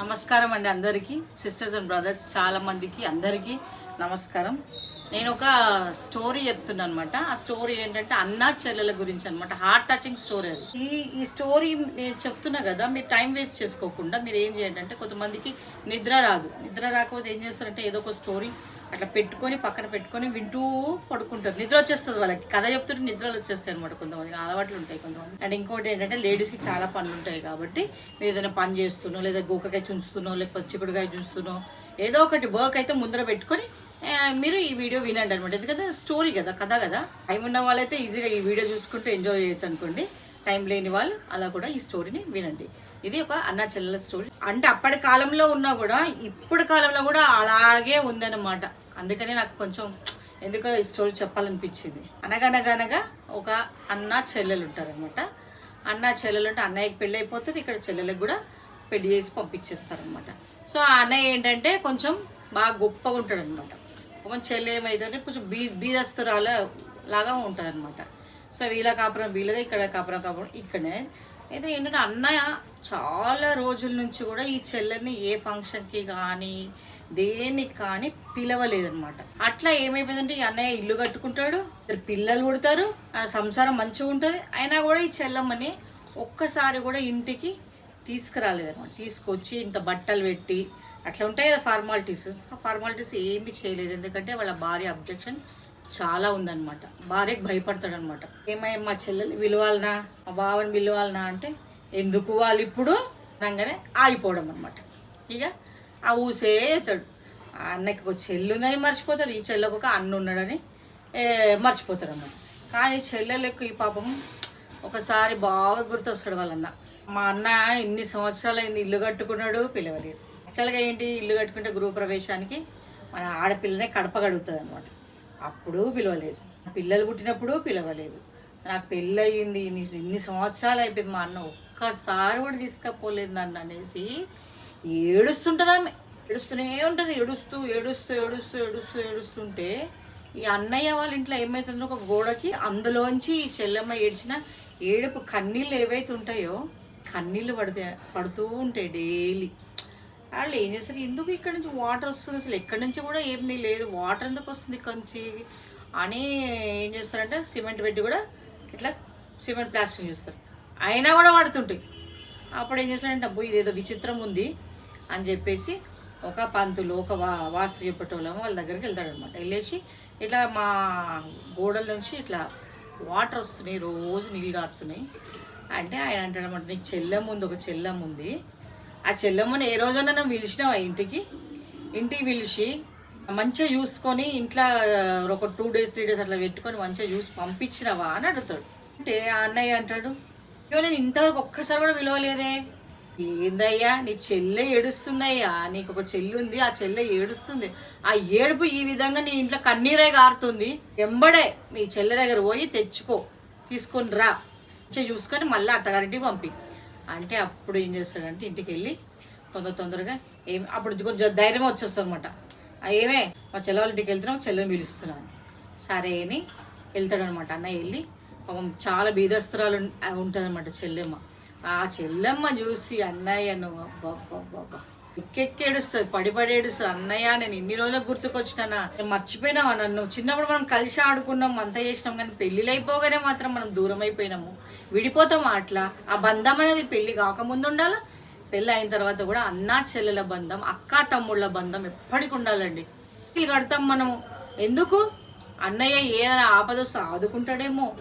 నమస్కారం అండి అందరికీ సిస్టర్స్ అండ్ బ్రదర్స్ చాలామందికి అందరికీ నమస్కారం. నేను ఒక స్టోరీ చెప్తున్నాను అనమాట ఆ స్టోరీ ఏంటంటే అన్నా చెల్లెల గురించి అనమాట హార్ట్ టచింగ్ స్టోరీ అది. ఈ ఈ స్టోరీ నేను చెప్తున్నా కదా మీరు టైం వేస్ట్ చేసుకోకుండా మీరు ఏం చేయండి అంటే కొంతమందికి నిద్ర రాదు. నిద్ర రాకపోతే ఏం చేస్తారంటే ఏదో ఒక స్టోరీ అట్లా పెట్టుకొని పక్కన పెట్టుకొని వింటూ పడుకుంటారు నిద్ర వచ్చేస్తుంది వాళ్ళకి. కథ చెప్తుంటే నిద్రలు వచ్చేస్తాయి అనమాట కొంతమందికి. అలవాట్లు ఉంటాయి కొంతమంది అండ్ ఇంకోటి ఏంటంటే లేడీస్కి చాలా పనులు ఉంటాయి కాబట్టి మీరు ఏదైనా పని చేస్తున్నో లేదా గోకకాయ చుంచుతున్నో లేకపోతే చిక్కుడుకాయ చూస్తున్నో ఏదో ఒకటి వర్క్ అయితే ముందర పెట్టుకొని మీరు ఈ వీడియో వినండి అనమాట ఎందుకంటే స్టోరీ కదా కథ కదా. టైం ఉన్న వాళ్ళైతే ఈజీగా ఈ వీడియో చూసుకుంటూ ఎంజాయ్ చేయొచ్చు అనుకోండి. టైం లేని వాళ్ళు అలా కూడా ఈ స్టోరీని వినండి. ఇది ఒక అన్న చెల్లెల స్టోరీ. అంటే అప్పటి కాలంలో ఉన్నా కూడా ఇప్పుడు కాలంలో కూడా అలాగే ఉందన్నమాట. అందుకనే నాకు కొంచెం ఎందుకో ఈ స్టోరీ చెప్పాలనిపించింది. అనగనగనగా ఒక అన్న చెల్లెలు ఉంటారనమాట అన్న చెల్లెలు అంటే అన్నయ్యకి పెళ్ళి అయిపోతుంది ఇక్కడ చెల్లెలకు కూడా పెళ్ళి చేసి పంపించేస్తారనమాట సో ఆ అన్నయ్య ఏంటంటే కొంచెం బాగా గొప్పగా ఉంటాడు అనమాట కొంచెం చెల్లె ఏమైందంటే కొంచెం బీ బీదస్తురాల లాగా ఉంటుంది అనమాట సో వీళ్ళ కాపురం వీళ్ళదే ఇక్కడ కాపురం కాపురం ఇక్కడనే. అయితే ఏంటంటే అన్నయ్య చాలా రోజుల నుంచి కూడా ఈ చెల్లెల్ని ఏ ఫంక్షన్కి కానీ దేనికి కానీ పిలవలేదన్నమాట. అట్లా ఏమైపోయిందంటే ఈ అన్నయ్య ఇల్లు కట్టుకుంటాడు ఇద్దరు పిల్లలు పుడతారు ఆ సంసారం మంచిగా ఉంటుంది. అయినా కూడా ఈ చెల్లమ్మని ఒక్కసారి కూడా ఇంటికి తీసుకురాలేదన్నమాట. తీసుకొచ్చి ఇంత బట్టలు పెట్టి అట్లా ఉంటాయి కదా ఫార్మాలిటీస్. ఆ ఫార్మాలిటీస్ ఏమీ చేయలేదు. ఎందుకంటే వాళ్ళ భార్య అబ్జెక్షన్ చాలా ఉందన్నమాట. భార్యకు భయపడతాడు అనమాట ఏమయ్య మా చెల్లెలు విలువాలనా? మా బావని విలువాలనా అంటే ఎందుకు వాళ్ళు ఇప్పుడు అనగానే ఆగిపోవడం అనమాట ఇక ఆ ఊసేస్తాడు ఆ అన్నకి ఒక చెల్లి ఉందని మర్చిపోతాడు. ఈ చెల్లెకు ఒక అన్న ఉన్నాడని ఏ, మర్చిపోతాడు అన్నమాట కానీ చెల్లెలకు ఈ పాపం ఒకసారి బాగా గుర్తొస్తాడు వాళ్ళన్న. మా అన్న ఇన్ని సంవత్సరాలు అయింది ఇల్లు కట్టుకున్నాడు పిలవలేదు. యాక్చువల్గా ఏంటి? ఇల్లు కట్టుకుంటే గృహప్రవేశానికి మన ఆడపిల్లనే కడపగడుగుతుంది అనమాట అప్పుడు పిలవలేదు. పిల్లలు పుట్టినప్పుడు పిలవలేదు. నాకు పెళ్ళయింది ఇన్ని ఇన్ని సంవత్సరాలు అయిపోయింది. మా అన్న ఒక్కసారి కూడా తీసుకపోలేదు నన్ను అనేసి ఏడుస్తుంటుంది ఆమె ఏడుస్తూనే ఉంటుంది. ఏడుస్తూ ఏడుస్తూ ఏడుస్తూ ఏడుస్తూ ఏడుస్తుంటే ఈ అన్నయ్య వాళ్ళ ఇంట్లో ఏమవుతుందో ఒక గోడకి అందులోంచి ఈ చెల్లెమ్మ ఏడ్చిన ఏడుపు కన్నీళ్ళు ఏవైతే ఉంటాయో కన్నీళ్ళు పడితే పడుతూ ఉంటాయి డైలీ. వాళ్ళు ఏం చేస్తారు? ఎందుకు ఇక్కడ నుంచి వాటర్ వస్తుంది? అసలు ఎక్కడి నుంచి కూడా ఏమీ లేదు. వాటర్ ఎందుకు వస్తుంది ఇక్కడ నుంచి? అని ఏం చేస్తారంటే సిమెంట్ పెట్టి కూడా ఇట్లా సిమెంట్ ప్లాస్టింగ్ చేస్తారు. అయినా కూడా పడుతుంటాయి అప్పుడు ఏం చేస్తారంటే అబ్బో ఇదేదో విచిత్రం ఉంది అని చెప్పేసి ఒక పంతులు ఒక వా వాసు చెప్పేటోళ్ళము వాళ్ళ దగ్గరికి వెళ్తాడనమాట వెళ్ళేసి ఇట్లా మా గోడల నుంచి ఇట్లా వాటర్ వస్తున్నాయి. రోజు నీళ్ళు కారుతున్నాయి. అంటే ఆయన అంటాడనమాట నీకు చెల్లెమ్మ ఉంది ఒక చెల్లెమ్మ ఉంది. ఆ చెల్లెమ్మని ఏ రోజైనా నువ్వు పిలిచినావా ఇంటికి? ఇంటికి పిలిచి మంచిగా చూసుకొని ఇంట్లో ఒక టూ డేస్ త్రీ డేస్ అట్లా పెట్టుకొని మంచిగా చూసి పంపించినావా అని అడుగుతాడు. అంటే ఆ అన్నయ్య అంటాడు ఇగో నేను ఇంతవరకు ఒక్కసారి కూడా విలువలేదే ఏందయ్యా నీ చెల్లె ఏడుస్తుందయ్యా నీకు ఒక చెల్లి ఉంది ఆ చెల్లె ఏడుస్తుంది. ఆ ఏడుపు ఈ విధంగా నీ ఇంట్లో కన్నీరే గారుతుంది. ఎంబడే మీ చెల్లె దగ్గర పోయి తెచ్చుకో తీసుకొని రా. చూసుకొని మళ్ళీ అత్తగారింటికి పంపి అంటే అప్పుడు ఏం చేస్తాడంటే ఇంటికి వెళ్ళి తొందర తొందరగా ఏం అప్పుడు కొంచెం ధైర్యం వచ్చేస్తుంది అనమాట ఏమే మా చెల్లెవాళ్ళ ఇంటికి వెళ్తున్నాం చెల్లెని పిలుస్తున్నాను. సరే అని వెళ్తాడనమాట అన్న వెళ్ళి పాపం చాలా బీదస్తురాలు ఉంటుందన్నమాట చెల్లెమ్మ. ఆ చెల్లెమ్మ చూసి అన్నయ్యను బాబా బాబా ఎక్కెక్కేడుస్తుంది పడి అన్నయ్య నేను ఇన్ని రోజులకు గుర్తుకొచ్చినా నేను మర్చిపోయినావా నన్ను? చిన్నప్పుడు మనం కలిసి ఆడుకున్నాం అంతా చేసినాం కానీ పెళ్ళిళ్ళు అయిపోగానే మాత్రం మనం దూరం అయిపోయినాము. విడిపోతాం అట్లా. ఆ బంధం అనేది పెళ్ళి కాకముందు ఉండాలా? పెళ్ళి అయిన తర్వాత కూడా అన్నా చెల్లెల బంధం అక్క తమ్ముళ్ళ బంధం ఎప్పటికి ఉండాలండి. కడతాం మనము. ఎందుకు? అన్నయ్య ఏదైనా ఆపద ఆదుకుంటాడేమో.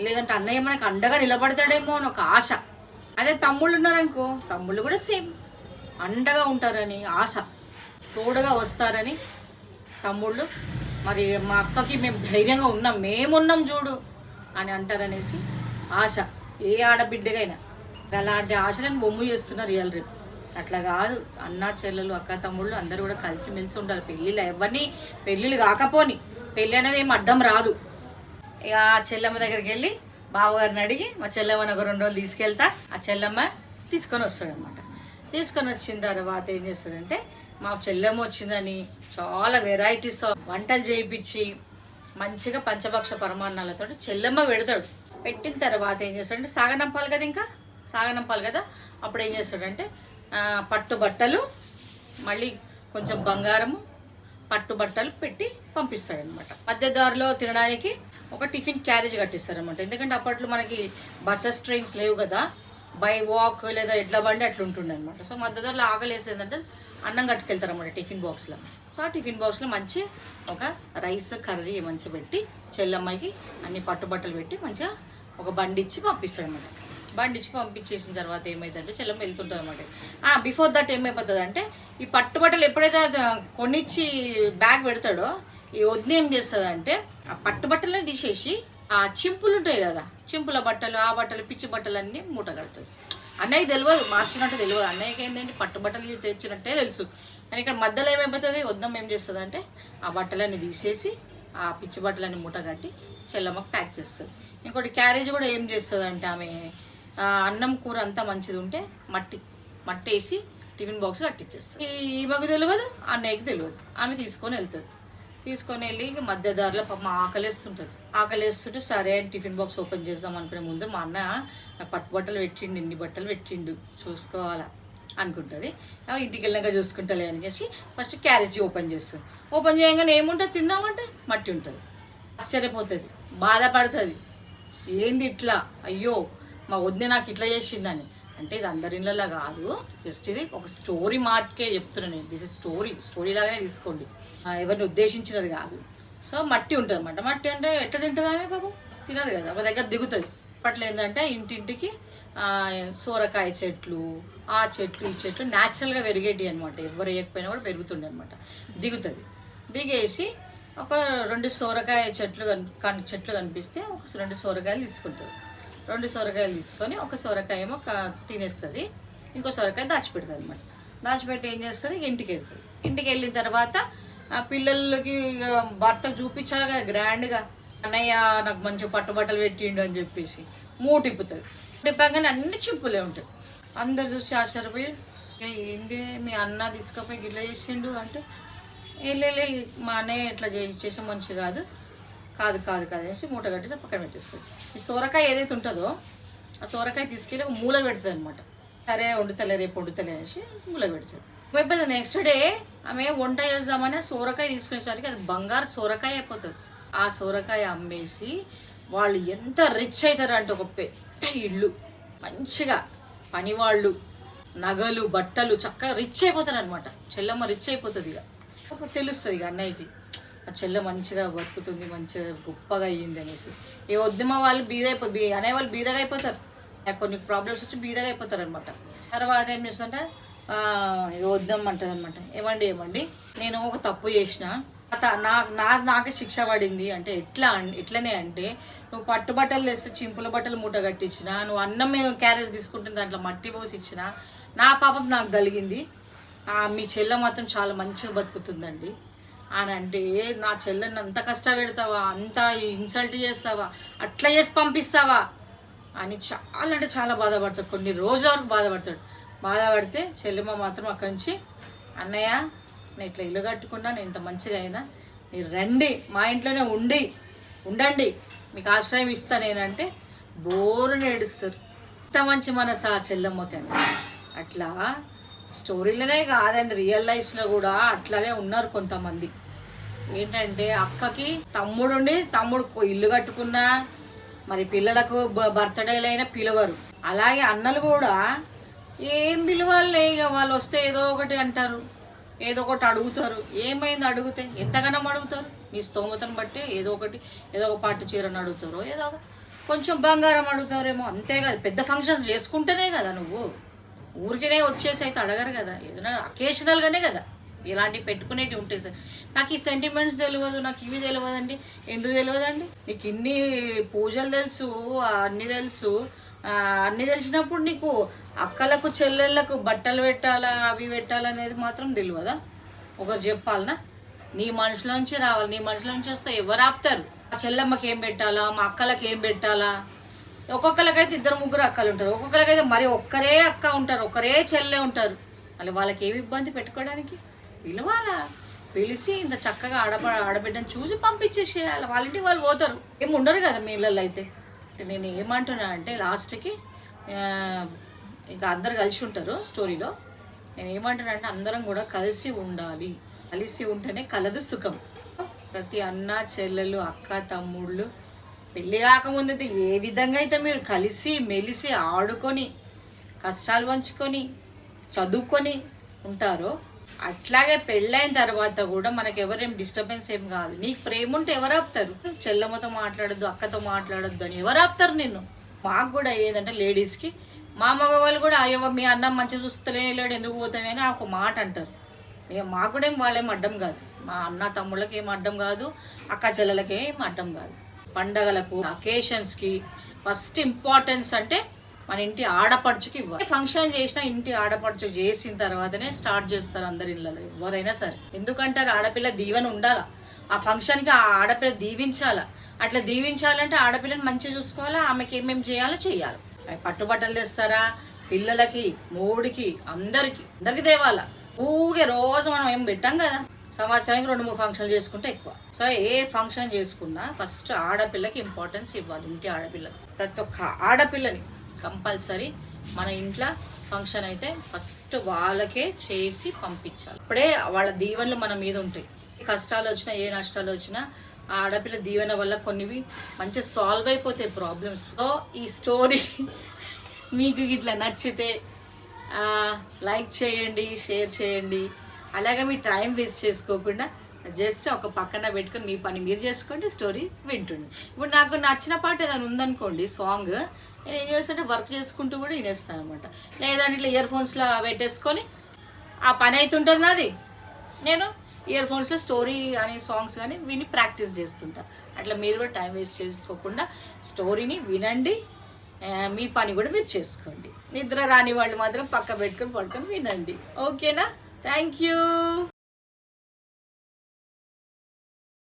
లేదంటే అన్నయ్య మనకు అండగా నిలబడతాడేమో అని ఒక ఆశ. అదే తమ్ముళ్ళు ఉన్నారనుకో తమ్ముళ్ళు కూడా సేమ్. అండగా ఉంటారని ఆశ తోడుగా వస్తారని తమ్ముళ్ళు. మరి మా అక్కకి మేము ధైర్యంగా ఉన్నాం మేమున్నాం చూడు అని అంటారనేసి ఆశ. ఏ ఆడబిడ్డగైనా అలాంటి ఆశలను బొమ్ము చేస్తున్నారు రియల్ రేపు. అట్లా కాదు అన్న చెల్లెలు అక్క తమ్ముళ్ళు అందరూ కూడా కలిసిమెలిసి ఉండాలి. పెళ్ళిళ్ళు ఎవరిని పెళ్ళిళ్ళు కాకపోని పెళ్ళి అనేది ఏం అడ్డం రాదు. ఇక ఆ చెల్లెమ్మ దగ్గరికి వెళ్ళి బావగారిని అడిగి మా చెల్లమ్మని ఒక రెండు రోజులు తీసుకెళ్తా ఆ చెల్లెమ్మ తీసుకొని వస్తాడనమాట తీసుకొని వచ్చిన తర్వాత ఏం చేస్తాడంటే మా చెల్లెమ్మ వచ్చిందని చాలా వెరైటీస్ ఆఫ్ వంటలు చేయించి మంచిగా పంచభక్ష పరమాన్నాలతో చెల్లెమ్మ పెడతాడు. పెట్టిన తర్వాత ఏం చేస్తాడంటే సాగనంపాలి కదా ఇంకా? సాగనంపాలి కదా? అప్పుడు ఏం చేస్తాడంటే పట్టు బట్టలు మళ్ళీ కొంచెం బంగారము పట్టు బట్టలు పెట్టి పంపిస్తాడనమాట. మధ్యదారిలో తినడానికి ఒక టిఫిన్ క్యారేజ్ కట్టిస్తారనమాట. ఎందుకంటే అప్పట్లో మనకి బస్సెస్ ట్రైన్స్ లేవు కదా. బై వాక్ లేదా ఎడ్ల బండి అట్లా ఉంటుండే అనమాట సో మధ్యదారిలో ఆకలి వేసేది ఏంటంటే అన్నం కట్టుకెళ్తారన్నమాట టిఫిన్ బాక్స్లో. సో ఆ టిఫిన్ బాక్స్లో మంచి ఒక రైస్ కర్రీ మంచిగా పెట్టి చెల్లమ్మాయికి అన్ని పట్టుబట్టలు పెట్టి మంచిగా ఒక బండి ఇచ్చి పంపిస్తాడు అనమాట బండి ఇచ్చి పంపించేసిన తర్వాత ఏమైందంటే చెల్లమ్మ వెళ్తుంటుంది అనమాట బిఫోర్ దట్ ఏమైపోతుంది అంటే ఈ పట్టుబట్టలు ఎప్పుడైతే కొనిచ్చి బ్యాగ్ పెడతాడో ఈ వదిన ఏం చేస్తుంది ఆ పట్టుబట్టలనే తీసేసి ఆ చింపులు ఉంటాయి కదా చింపుల బట్టలు ఆ బట్టలు పిచ్చి బట్టలు అన్నీ మూట కడుతుంది. అన్నయ్య తెలియదు మార్చినట్టు తెలియదు అన్నయ్యకి ఏంటంటే పట్టు బట్టలు తెచ్చినట్టే తెలుసు. కానీ ఇక్కడ మధ్యలో ఏమైపోతుంది? వద్దం ఏం చేస్తుంది అంటే ఆ బట్టలన్నీ తీసేసి ఆ పిచ్చి బట్టలన్నీ మూట కట్టి చెల్లమ్మకి ప్యాక్ చేస్తుంది. ఇంకోటి క్యారేజ్ కూడా ఏం చేస్తుంది అంటే ఆమె అన్నం కూర అంతా మంచిది ఉంటే మట్టి మట్టి వేసి టిఫిన్ బాక్స్ కట్టించేస్తుంది ఈ- ఈమెకు తెలియదు అన్నయ్యకి తెలియదు ఆమె తీసుకొని వెళ్తుంది. తీసుకొని వెళ్ళి ఇంక మధ్య దారిలో పాపం ఆకలేస్తుంటుంది. ఆకలేస్తుంటే సరే అని టిఫిన్ బాక్స్ ఓపెన్ చేద్దాం అనుకునే ముందు మా అన్న పట్టు బట్టలు పెట్టిండు ఇన్ని బట్టలు పెట్టిండు. చూసుకోవాలా అనుకుంటుంది. ఇంటికి వెళ్ళాక చూసుకుంటాలే అనేసి ఫస్ట్ క్యారేజ్ ఓపెన్ చేస్తుంది. ఓపెన్ చేయగానే ఏముంటుంది? తిందామంటే మట్టి ఉంటుంది. ఆశ్చర్యపోతుంది. బాధపడుతుంది. ఏంది ఇట్లా? అయ్యో మా వద్ద నాకు ఇట్లా చేసిందని. అంటే ఇది అందరి ఇళ్ళలో కాదు. జస్ట్ ఇది ఒక స్టోరీ మాటకే చెప్తున్నాను నేను. దిస్ ఇస్ స్టోరీ స్టోరీ లాగానే తీసుకోండి. ఎవరిని ఉద్దేశించినది కాదు. సో మట్టి ఉంటుంది అనమాట మట్టి అంటే ఎట్లా తింటుంది ఆమె బాబు? తినదు కదా. ఒక దగ్గర దిగుతుంది. అప్పట్లో ఏంటంటే ఇంటింటికి ఆ, సోరకాయ చెట్లు ఆ చెట్లు ఈ చెట్లు న్యాచురల్గా పెరిగేటి అనమాట ఎవరు వేయకపోయినా కూడా పెరుగుతుండే అనమాట దిగుతుంది. దిగేసి ఒక రెండు సోరకాయ చెట్లు కన్- కన్- చెట్లు కనిపిస్తే ఒక రెండు సోరకాయలు తీసుకుంటుంది రెండు సొరకాయలు తీసుకొని ఒక సొరకాయ ఏమో తినేస్తుంది ఇంకో సొరకాయ దాచిపెడుతుంది అనమాట దాచిపెట్టి ఏం చేస్తుంది? ఇంటికి వెళ్తుంది. ఇంటికి వెళ్ళిన తర్వాత ఆ పిల్లలకి ఇక భర్తకు చూపించాలి కదా గ్రాండ్గా. అన్నయ్య నాకు మంచి పట్టుబట్టలు పెట్టిండు అని చెప్పేసి మూటిప్పుతుంది టిప్పగానే అన్ని చింపులే ఉంటాయి. అందరు చూసి ఆశ్చర్యపోయి ఏంది మీ అన్న తీసుకపోయి గిట్లా చేసిండు? అంటే వెళ్ళి మా అన్నయ్య ఇట్లా చేసే మంచి కాదు. కాదు కాదు కాదు అనేసి మూట కట్టేసి పక్కన పెట్టేస్తుంది. ఈ సోరకాయ ఏదైతే ఉంటుందో ఆ సోరకాయ తీసుకెళ్ళి ఒక మూల పెడుతుంది అనమాట సరే వండుతలే రేపు వండుతలే అనేసి మూల పెడుతుంది. అయిపోతుంది నెక్స్ట్ డే ఆమె వంట చేద్దామని ఆ సోరకాయ తీసుకునేసరికి అది బంగారు సోరకాయ అయిపోతుంది. ఆ సోరకాయ అమ్మేసి వాళ్ళు ఎంత రిచ్ అవుతారు అంటే ఒక పెద్ద ఇల్లు. మంచిగా పనివాళ్ళు నగలు బట్టలు చక్కగా రిచ్ అయిపోతారు అనమాట చెల్లమ్మ రిచ్ అయిపోతుంది ఇక. తెలుస్తుంది ఇక అన్నయ్యకి. ఆ చెల్లె మంచిగా బతుకుతుంది మంచిగా గొప్పగా అయ్యింది అనేసి. ఏ వద్దుమ వాళ్ళు బీద అయిపో బీ అనేవాళ్ళు బీదగా అయిపోతారు. నాకు కొన్ని ప్రాబ్లమ్స్ వచ్చి బీదగా అయిపోతారు అనమాట తర్వాత ఏం చేస్తుంటే వద్దాం అంటది అనమాట ఏమండి ఏమండి? నేను ఒక తప్పు చేసిన నా నా నాకే శిక్ష పడింది అంటే ఎట్లా అన్- ఎట్లనే అంటే నువ్వు పట్టు బట్టలు తెస్తే చింపుల బట్టలు మూట కట్టించిన నువ్వు అన్నం క్యారేజ్ తీసుకుంటే దాంట్లో మట్టి పోసి ఇచ్చిన నా పాపం నాకు కలిగింది. మీ చెల్లె మాత్రం చాలా మంచిగా బతుకుతుందండి. అని అంటే నా చెల్లెని అంత కష్టపెడతావా? అంత ఇన్సల్ట్ చేస్తావా? అట్లా చేసి పంపిస్తావా? అని చాలా అంటే చాలా బాధపడతాడు. కొన్ని రోజుల వరకు బాధపడతాడు. బాధపడితే చెల్లెమ్మ మాత్రం అక్కడి నుంచి అన్నయ్య నేను ఇట్లా ఇల్లు కట్టుకున్నా నేను ఇంత మంచిగా అయినా మీరు రండి మా ఇంట్లోనే ఉండి ఉండండి మీకు ఆశ్రయం ఇస్తా నేనంటే బోరుని ఏడుస్తారు ఇంత మంచి మనసు ఆ చెల్లెమ్మకి అట్లా స్టోరీలోనే కాదండి రియల్ లైఫ్లో కూడా అట్లాగే ఉన్నారు కొంతమంది. ఏంటంటే అక్కకి తమ్ముడుండి తమ్ముడు ఇల్లు కట్టుకున్నా మరి పిల్లలకు బ- బర్త్డేలైనా పిలవరు. అలాగే అన్నలు కూడా ఏం పిలవాలే ఇక వాళ్ళు వస్తే ఏదో ఒకటి అంటారు. ఏదో ఒకటి అడుగుతారు. ఏమైంది అడిగితే ఎంతగానో అడుగుతారు? మీ స్తోమతను బట్టి ఏదో ఒకటి ఏదో ఒక పట్టు చీరను అడుగుతారు ఏదో కొంచెం బంగారం అడుగుతారేమో. అంతే కదా పెద్ద ఫంక్షన్స్ చేసుకుంటేనే కదా నువ్వు. ఊరికనే వచ్చేసి అయితే అడగరు కదా. ఏదైనా అకేషనల్గానే కదా. ఇలాంటివి పెట్టుకునేటివి ఉంటాయి సార్. నాకు ఈ సెంటిమెంట్స్ తెలియదు నాకు ఇవి తెలియదు అండి ఎందుకు తెలియదండి నీకు ఇన్ని పూజలు తెలుసు అన్నీ అన్ని తెలుసు. అన్నీ అన్ని తెలిసినప్పుడు నీకు అక్కలకు చెల్లెళ్ళకు బట్టలు పెట్టాలా అవి పెట్టాలనేది మాత్రం తెలియదా ఒకరు చెప్పాలనా? నీ మనుషుల నుంచి రావాలి. నీ మనుషుల నుంచి వస్తే ఎవరు ఆపుతారు? మా చెల్లెమ్మకి ఏం పెట్టాలా? మా అక్కలకి ఏం పెట్టాలా? ఒక్కొక్కరికైతే ఇద్దరు ముగ్గురు అక్కలు ఉంటారు. ఒక్కొక్కరికైతే మరి ఒక్కరే అక్క ఉంటారు. ఒక్కరే చెల్లె ఉంటారు. మళ్ళీ వాళ్ళకి ఏమి ఇబ్బంది పెట్టుకోవడానికి? పిలవాలా? పిలిచి ఇంత చక్కగా ఆడబ ఆడబిడ్డని చూసి పంపించేసేయాలి. వాళ్ళ ఇంటికి వాళ్ళు పోతారు. ఏమి ఉండరు కదా మీ ఇళ్ళల్లో అయితే. నేను ఏమంటున్నా అంటే లాస్ట్కి ఇంకా అందరు కలిసి ఉంటారు స్టోరీలో. నేను ఏమంటానంటే అందరం కూడా కలిసి ఉండాలి. కలిసి ఉంటేనే కలదు సుఖం. ప్రతి అన్న చెల్లెలు అక్క తమ్ముళ్ళు పెళ్ళి కాకముందు అయితే ఏ విధంగా అయితే మీరు కలిసి మెలిసి ఆడుకొని కష్టాలు పంచుకొని చదువుకొని ఉంటారో అట్లాగే పెళ్ళైన తర్వాత కూడా మనకి ఎవరేం డిస్టర్బెన్స్ ఏం కాదు. నీకు ప్రేమ ఉంటే ఎవరు ఆపుతారు చెల్లమ్మతో మాట్లాడొద్దు అక్కతో మాట్లాడొద్దు అని ఎవరు ఆపుతారు నిన్ను? మాకు కూడా ఏదంటే లేడీస్కి మా మగవాళ్ళు కూడా అయ్యో మీ అన్న మంచిగా చూస్తలే లేడు ఎందుకు పోతామే అని ఒక మాట అంటారు. ఇక మాకు కూడా ఏం వాళ్ళేం అడ్డం కాదు. మా అన్న తమ్ముళ్ళకి ఏం అడ్డం కాదు అక్క చెల్లెలకి ఏం అడ్డం కాదు. పండగలకు అకేషన్స్కి ఫస్ట్ ఇంపార్టెన్స్ అంటే మన ఇంటి ఆడపడుచుకి ఇవ్వాలి ఫంక్షన్ చేసినా ఇంటి ఆడపడుచు చేసిన తర్వాతనే స్టార్ట్ చేస్తారు అందరి ఇళ్ళలో ఎవరైనా సరే. ఎందుకంటారు ఆడపిల్ల దీవెన ఉండాలా? ఆ ఫంక్షన్కి ఆ ఆడపిల్ల దీవించాలా? అట్లా దీవించాలంటే ఆడపిల్లని మంచిగా చూసుకోవాలా? ఆమెకి ఏమేమి చేయాలో చేయాలి పట్టుబట్టలు తెస్తారా? పిల్లలకి మూడికి అందరికి అందరికి తేవాలా? ఊగే రోజు మనం ఏం పెట్టాం కదా? సంవత్సరానికి రెండు మూడు ఫంక్షన్లు చేసుకుంటే ఎక్కువ. సో ఏ ఫంక్షన్ చేసుకున్నా ఫస్ట్ ఆడపిల్లకి ఇంపార్టెన్స్ ఇవ్వాలి ఇంటి ఆడపిల్లకి. ప్రతి ఒక్క ఆడపిల్లని కంపల్సరీ మన ఇంట్లో ఫంక్షన్ అయితే ఫస్ట్ వాళ్ళకే చేసి పంపించాలి. ఇప్పుడే వాళ్ళ దీవెనలు మన మీద ఉంటాయి. కష్టాలు వచ్చినా ఏ నష్టాలు వచ్చినా ఆ ఆడపిల్ల దీవెన వల్ల కొన్నివి మంచిగా సాల్వ్ అయిపోతాయి ప్రాబ్లమ్స్ సో ఈ స్టోరీ మీకు ఇట్లా నచ్చితే లైక్ చేయండి షేర్ చేయండి. అలాగే మీ టైం వేస్ట్ చేసుకోకుండా జస్ట్ ఒక పక్కన పెట్టుకొని మీ పని మీరు చేసుకోండి స్టోరీ వింటుంది ఇప్పుడు నాకు నచ్చిన పాట ఏదైనా ఉందనుకోండి సాంగ్ నేను ఏం చేస్తుంటే వర్క్ చేసుకుంటూ కూడా వినేస్తాను అనమాట లేదంటే ఇట్లా ఇయర్ ఫోన్స్లో పెట్టేసుకొని ఆ పని అవుతుంటుంది నాది. నేను ఇయర్ ఫోన్స్లో స్టోరీ కానీ సాంగ్స్ కానీ విని ప్రాక్టీస్ చేస్తుంటా. అట్లా మీరు కూడా టైం వేస్ట్ చేసుకోకుండా స్టోరీని వినండి. మీ పని కూడా మీరు చేసుకోండి. నిద్ర రాని వాళ్ళు మాత్రం పక్క పెట్టుకొని పడుకొని వినండి. ఓకేనా? Thank you.